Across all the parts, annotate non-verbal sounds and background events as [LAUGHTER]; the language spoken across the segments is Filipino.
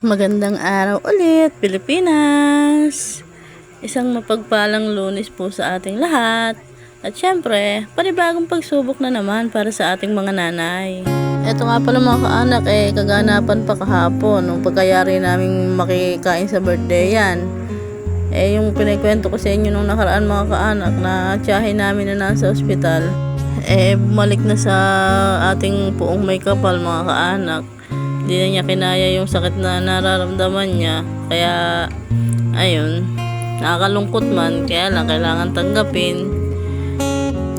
Magandang araw ulit, Pilipinas! Isang mapagpalang lunis po sa ating lahat. At syempre, panibagong pagsubok na naman para sa ating mga nanay. Ito nga pala mga kaanak, eh, kaganapan pa kahapon nung pagkayari namin makikain sa birthday yan. Eh, yung pinikwento ko sa inyo nung nakaraan mga kaanak na tiyahin namin na nasa ospital. Eh, bumalik na sa ating puong may kapal mga kaanak. Hindi na niya kinaya yung sakit na nararamdaman niya. Kaya, ayun, nakakalungkot man. Kaya lang, kailangan tanggapin.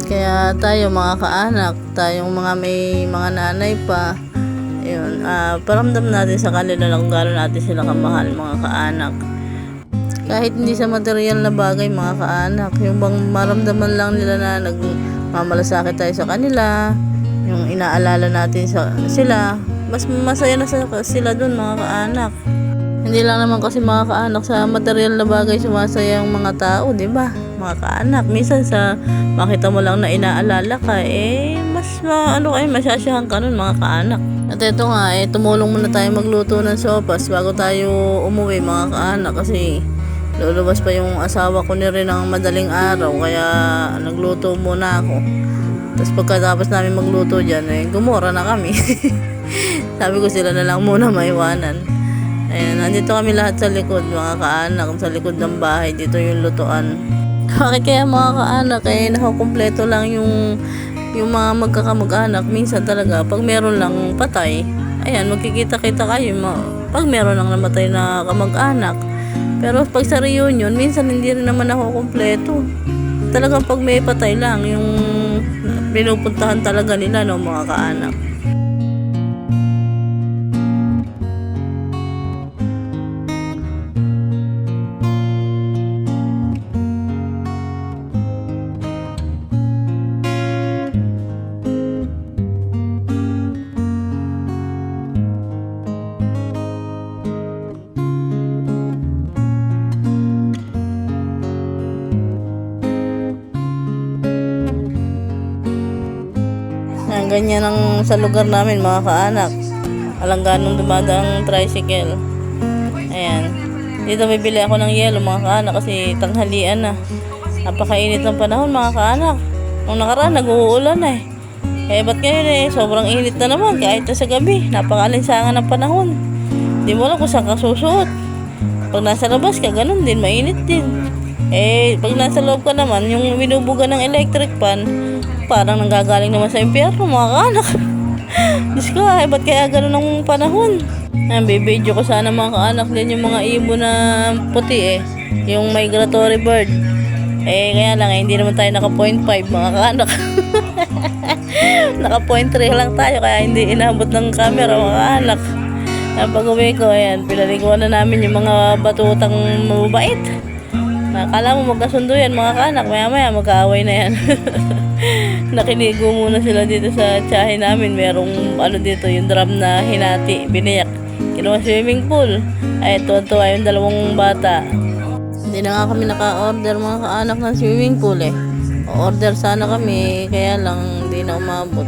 Kaya tayo mga kaanak, tayong mga may mga nanay pa, ayun, ah paramdam natin sa kanila na kung gano'n natin sila kamahal mga kaanak. Kahit hindi sa material na bagay mga kaanak, yung bang maramdaman lang nila na nagmamalasakit tayo sa kanila, yung inaalala natin sa sila, mas masaya na sila dun mga kaanak. Hindi lang naman kasi mga kaanak sa material na bagay sumasaya ang mga tao, di ba? Mga kaanak, minsan sa makita mo lang na inaalala ka, eh, mas ma, ano kayo, masyasyahan ka nun mga kaanak. At ito nga, eh, tumulong muna tayo magluto ng sopas bago tayo umuwi mga kaanak kasi lulubas pa yung asawa ko ni rin ng madaling araw kaya nagluto muna ako. Tapos pagkatapos namin magluto dyan, eh, gumora na kami. [LAUGHS] Sabi ko sila na lang muna maiwanan. Ayan, nandito kami lahat sa likod, mga kaanak, sa likod ng bahay. Dito yung lutuan. Bakit kaya mga kaanak, eh, nakakumpleto lang yung, yung mga magkakamag-anak. Minsan talaga, pag meron lang patay, ayan, magkikita-kita kayo. Ma- pag meron lang namatay na kamag-anak. Pero pag sa reunion, minsan hindi rin naman ako kumpleto. Talagang pag may patay lang, yung pinupuntahan talaga nila, no, mga kaanak. Ganyan ang sa lugar namin mga kaanak. Alangganong dumadaang tricycle. Ayan. Dito bibili ako ng yelo mga kaanak kasi tanghalian na. Napakainit ng panahon mga kaanak. Nung nakaraan nag-uulan na eh. Eh ba't ngayon eh sobrang init na naman kahit na sa gabi. Napakalinsangan ng panahon. Di mo alam kung saan ka susuot. Pag nasa labas ka, ganun din, mainit din. Eh, pag nasa loob ka naman, yung binubuga ng electric fan, parang nanggagaling naman sa impyerno, mga kaanak. [LAUGHS] Diyos ko, ay, ba't kaya ganun ang panahon? Ayan, bibidyo ko sana mga kaanak din yung mga ibon na puti eh. Yung migratory bird. Eh, kaya lang, eh, hindi naman tayo naka 0.5 mga kaanak. [LAUGHS] naka 0.3 lang tayo, kaya hindi inabot ng camera mga kaanak. Ang pag uwi ko, ayan, pinaliguan na namin yung mga batutang mababait. Nakala mo magkasundo yan mga kanak, maya maya magkaaway na yan. [LAUGHS] Nakiligo muna sila dito sa tsahe namin. Merong ano dito, yung drum na hinati, biniyak. Kinuha swimming pool. Ay, tuwa yung dalawang bata. Hindi na nga kami naka-order mga kaanak ng swimming pool eh. Order sana kami, kaya lang hindi na umabot.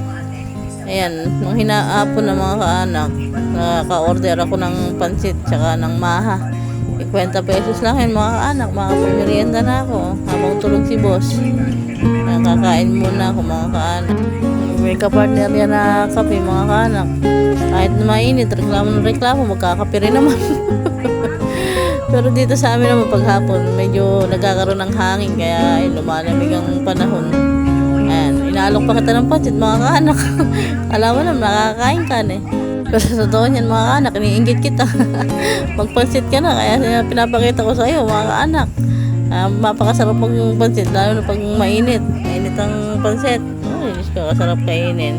Ayan, nung hinaapon na mga kaanak, naka-order ako ng pansit tsaka ng maha. 50 pesos lang yun mga kaanak, makapamerienda na ako habang tulog si boss. Nakakain muna ako mga kaanak. May kapartner yan na kape mga kaanak. Kahit na mainit, reklamo ng reklamo, magkakape rin naman. [LAUGHS] Pero dito sa amin naman paghapon, medyo nagkakaroon ng hangin kaya ay, lumalamig ang panahon. Ayan, inaalok pa kita ng pansit mga kaanak. [LAUGHS] Alam mo naman, nakakain ka na eh. Pero sa totoo niyan mga kaanak, iniinggit kita. [LAUGHS] Magpansit ka na, kaya pinapakita ko sa iyo mga kaanak. Ah, mapakasarap pag pansit, lalo na pag mainit. Mainit ang pansit. Ay, Diyos ko, kasarap kainin.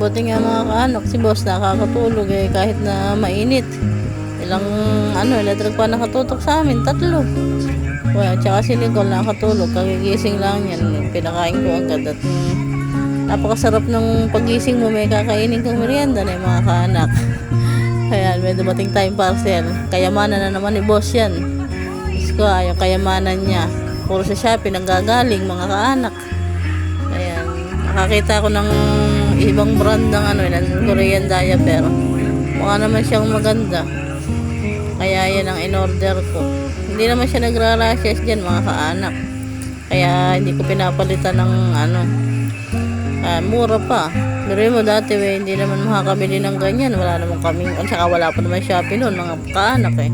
Buti nga mga kaanak, si boss nakakatulog eh, kahit na mainit. Ilang, ano, electric pa nakatutok sa amin, tatlo. Well, tsaka si Nicole nakatulog, kagigising lang yan. Pinakain ko agad at napakasarap ng pagising mo, may kakainin kang merienda na yung mga kaanak. [LAUGHS] Ayan, may dumating tayong parcel. Kayamanan na naman ni boss yan. Diyos ko, ah, yung kayamanan niya. Puro sa Shopee, nanggagaling, mga kaanak. Ayan, nakakita ko ng ibang brand ng ano, ng Korean diaper. Mukha naman siyang maganda. Kaya yan ang in-order ko. Hindi naman siya nagra-rashes dyan mga kaanak. Kaya hindi ko pinapalitan ng ano. Ah, mura pa. Pero mo dati we, hindi naman makakabili ng ganyan. Wala naman kaming, at saka wala pa naman Shopee noon mga kaanak eh.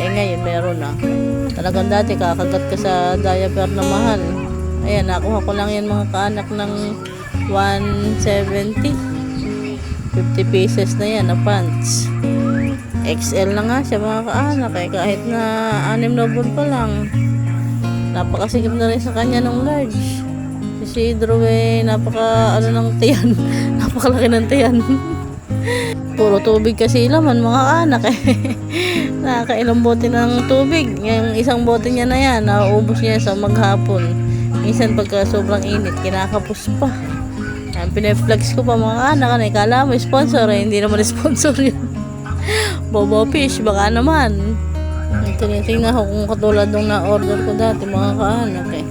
Eh ngayon meron na. Talagang dati kakagat ka sa diaper na mahal. Ayan, nakuha ko lang yan mga kaanak ng 170. 50 pieces na yan na pants. XL na nga siya mga kaanak eh. Kahit na anim na buwan pa lang. Napakasigip na rin sa kanya ng large. Si Isidro eh, napaka ano ng tiyan. [LAUGHS] Napakalaki ng tiyan. Puro tubig kasi laman mga anak eh. [LAUGHS] Nakakailang bote ng tubig. Yung isang bote niya na yan, nauubos niya sa maghapon. Minsan pagka sobrang init, kinakapos pa. Yan, pineflex ko pa mga anak. Ano, kala mo sponsor eh. Hindi naman [LAUGHS] sponsor yun. Bobo fish, baka naman. Tinitingnan ko kung katulad nung na-order ko dati mga kaanak eh.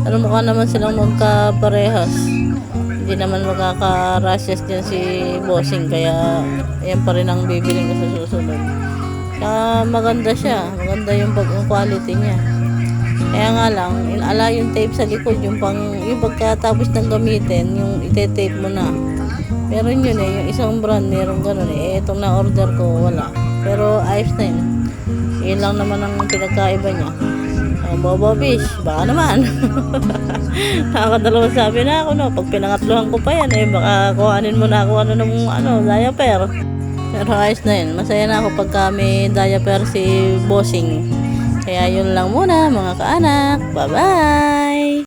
Pero mukha naman silang magkaparehas. Hindi naman magkaka-rashes din si Bossing kaya yan pa rin ang bibiling ko sa susunod. Kaya maganda siya. Maganda yung pag quality niya. Kaya nga lang, ala yung tape sa likod, yung pang, yung pagkatapos ng gamitin, yung ite-tape mo na. Pero yun eh, yung isang brand, meron ganun eh. Eh, itong na-order ko, wala. Pero ayos na yun. Yun lang naman ang pinagkaiba niya. Ang bobo fish, baka naman. [LAUGHS] Nakakadalawa sabi na ako, no. Pag pinangatluhan ko pa yan, eh, baka kuhanin mo na ako ano ng ano, diaper. Pero ayos na yun. Masaya na ako pagka may diaper si Bossing. Kaya yun lang muna, mga kaanak. Bye-bye!